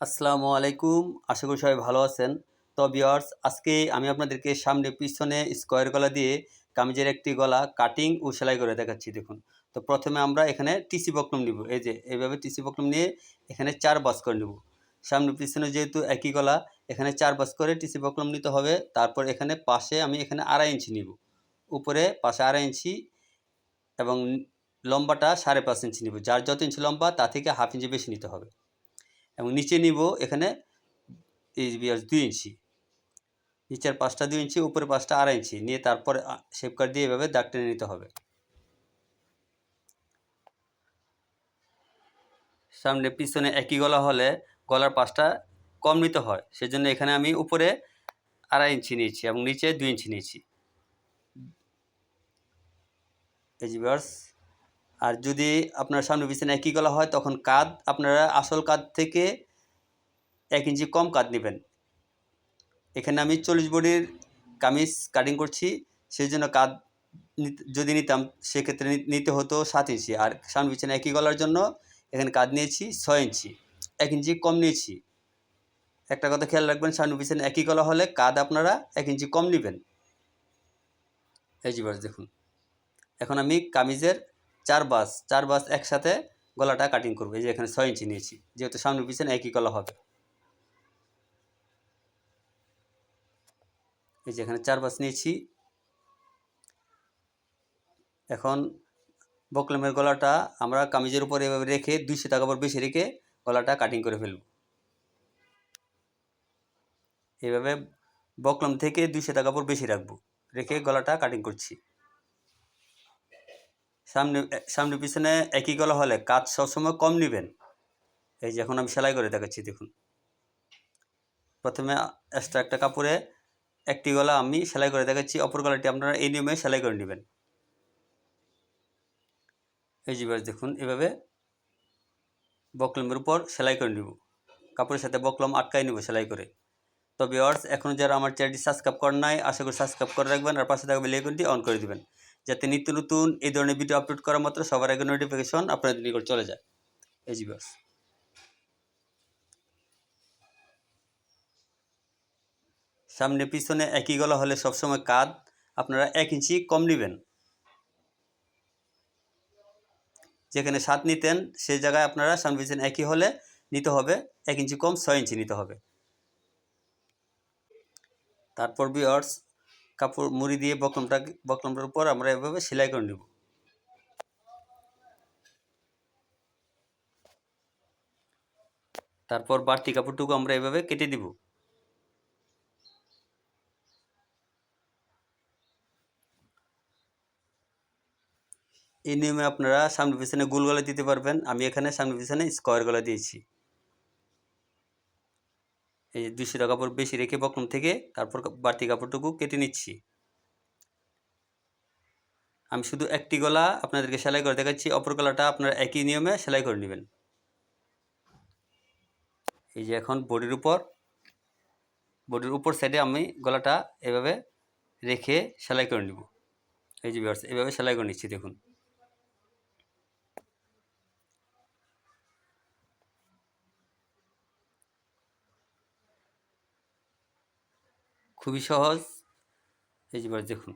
আসসালামু আলাইকুম। আশা করি সবাই ভালো আছেন। তো বিয়ার্স আজকে আমি আপনাদেরকে সামনে পিছনে স্কোয়ার গলা দিয়ে কামিজের একটি গলা কাটিং ও সেলাই করে দেখাচ্ছি, দেখুন। তো প্রথমে আমরা এখানে টিসি বকলম নিব। এই যে, এইভাবে টিসি বকলম নিয়ে এখানে চার বাস করে নেব। সামনে পিছনে যেহেতু একই গলা, এখানে চার বাস করে টিসি বকলম নিতে হবে। তারপর এখানে পাশে আমি এখানে আড়াই ইঞ্চি নিব। উপরে পাশে আড়াই ইঞ্চি এবং লম্বাটা সাড়ে পাঁচ ইঞ্চি নিব। যার যত ইঞ্চি লম্বা, তা থেকে হাফ ইঞ্চি বেশি নিতে হবে। এবং নিচে নিব এখানে এই বিয়ার দুই ইঞ্চি। নিচের পাঁচটা দুই ইঞ্চি উপরে পাঁচটা আড়াই ইঞ্চি। নিয়ে তারপরে শেপ কাট দিয়ে এভাবে দাগ টেনে নিতে হবে। সামনে পিছনে একই গলা হলে গলার পাশটা কম নিতে হয়। সেজন্য এখানে আমি উপরে আড়াই ইঞ্চি নিয়েছি এবং নিচে দুই ইঞ্চি নিয়েছি। viewers, আর যদি আপনার সামনে পিছনে একই গলা হয়, তখন কাঁধ, আপনারা আসল কাঁধ থেকে এক ইঞ্চি কম কাঁধ নেবেন। এখানে আমি চল্লিশ বডির কামিজ কাটিং করছি সেই জন্য কাঁধ যদি নিতাম, সেক্ষেত্রে নিতে হতো সাত ইঞ্চি। আর সামনে পিছনে একই গলার জন্য, এখানে কাঁধ নিয়েছি ছয় ইঞ্চি, এক ইঞ্চি কম নিয়েছি। একটা কথা খেয়াল রাখবেন, সামনে পিছনে একই গলা হলে কাঁধ আপনারা এক ইঞ্চি কম নেবেন। এই যে বাস দেখুন। এখন আমি কামিজের চার বাস চার বাস একসাথে গলাটা কাটিং করব। এই যে এখানে ছয় ইঞ্চি নিয়েছি। যেহেতু সামনে পিছনে একই গলা হবে। এই যে এখানে চার বাস নিয়েছি। এখন বকলমের গলাটা আমরা কামিজের উপর এভাবে রেখে দুইশো টাকা পর বেশি রেখে গলাটা কাটিং করে ফেলব। এভাবে বকলম থেকে দুইশো টাকা পর বেশি রাখব। রেখে গলাটা কাটিং করছি। সামনে সামনে পিছনে একই গলা হলে কাজ সবসময় কম নেবেন। এই যে এখন আমি সেলাই করে দেখাচ্ছি, দেখুন। প্রথমে এক্সট্রা একটা কাপড়ে একটি গলা আমি সেলাই করে দেখাচ্ছি, অপর গলাটি আপনারা এই নিয়মে সেলাই করে নেবেন। এই যে দেখুন, এভাবে বকলমের উপর সেলাই করে নিব। কাপড়ের সাথে বকলম আটকাই নিব সেলাই করে। তো ভিওয়ার্স এখন যারা আমার চ্যানেলটি সাবস্ক্রাইব করেন নাই, আশা করি সাবস্ক্রাইব করে রাখবেন আর পাশে থাকবে লেগুনটি অন করে দিবেন। যাতে নিত্য নতুন এই ধরনের ভিডিও আপলোড করা মাত্র সবার আগে নোটিফিকেশন আপনাদের নিকট চলে যায়। এই ভিউয়ার্স সামনে পিছনে একই গলা হলে সবসময় কাঁধ আপনারা এক ইঞ্চি কম নেবেন। যেখানে সাত নিতেন, সেই জায়গায় আপনারা সামনে পিছনে একই হলে নিতে হবে, এক ইঞ্চি কম ছয় ইঞ্চি নিতে হবে। তারপর বিয়ার্স কাপড় মুড়ি দিয়ে বকলমটা, বকলমটার উপর আমরা এভাবে সেলাই করে নেব। তারপর বাড়তি কাপড়টুকু আমরা এভাবে কেটে দিব। এই নিয়মে আপনারা সামনে পিছনে গোল গলা দিতে পারবেন। আমি এখানে সামনে পিছনে স্কোয়ার গলা দিয়েছি। এই টাকা কাপড় বেশি রেখে বকলম থেকে তারপর বাড়তি কাপড়টুকু কেটে নিচ্ছি। আমি শুধু একটি গলা আপনাদেরকে সেলাই করে দেখাচ্ছি। অপর গলাটা আপনারা একই নিয়মে সেলাই করে নেবেন। এই যে এখন বডির উপর বডির উপর সাইডে আমি গলাটা এভাবে রেখে সেলাই করে নিব। এই যে viewers, এভাবে সেলাই করে নিচ্ছি দেখুন। খুবই সহজ। এই যেবার দেখুন।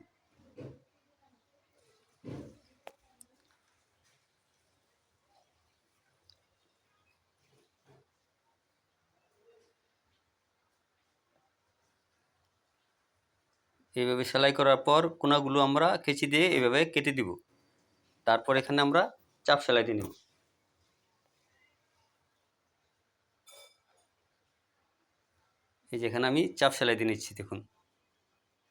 এইভাবে সেলাই করার পর কোনাগুলো আমরা কেচি দিয়ে এভাবে কেটে দিব। তারপর এখানে আমরা চাপ সেলাই দিয়ে নেব। এই যেখানে আমি চাপ সেলাই দিয়ে নিচ্ছি, দেখুন।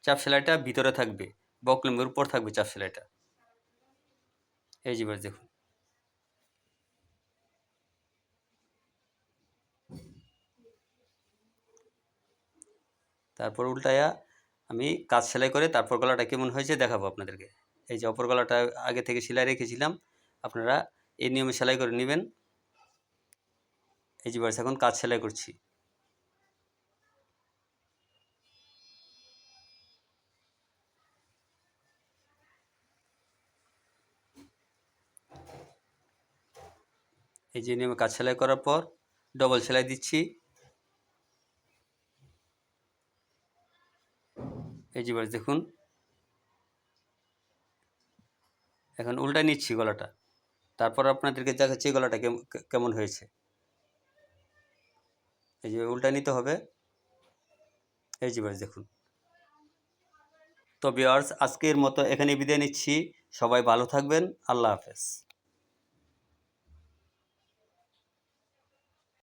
চাপ সেলাইটা ভিতরে থাকবে বকলমের উপর থাকবে চাপ সেলাইটা। এই যে দেখুন। তারপর উল্টায়া আমি কাজ সেলাই করে তারপর গলাটা কেমন হয়েছে দেখাবো আপনাদেরকে। এই যে অপর গলাটা আগে থেকে সেলাই রেখেছিলাম, আপনারা এই নিয়মে সেলাই করে নেবেন। এই যে এখন কাজ সেলাই করছি। এই যে আমি কাজ সেলাই করার পর ডবল সেলাই দিচ্ছি। এই যে দেখুন। এখন উল্টা নিচ্ছি গলাটা। তারপর আপনাদেরকে দেখাচ্ছি গলাটা কেমন হয়েছে। এই যে উল্টা নিতে হবে। এই যে দেখুন। তো বিয়ার্স আজকের মতো এখানে বিদায় নিচ্ছি। সবাই ভালো থাকবেন। আল্লাহ হাফেজ।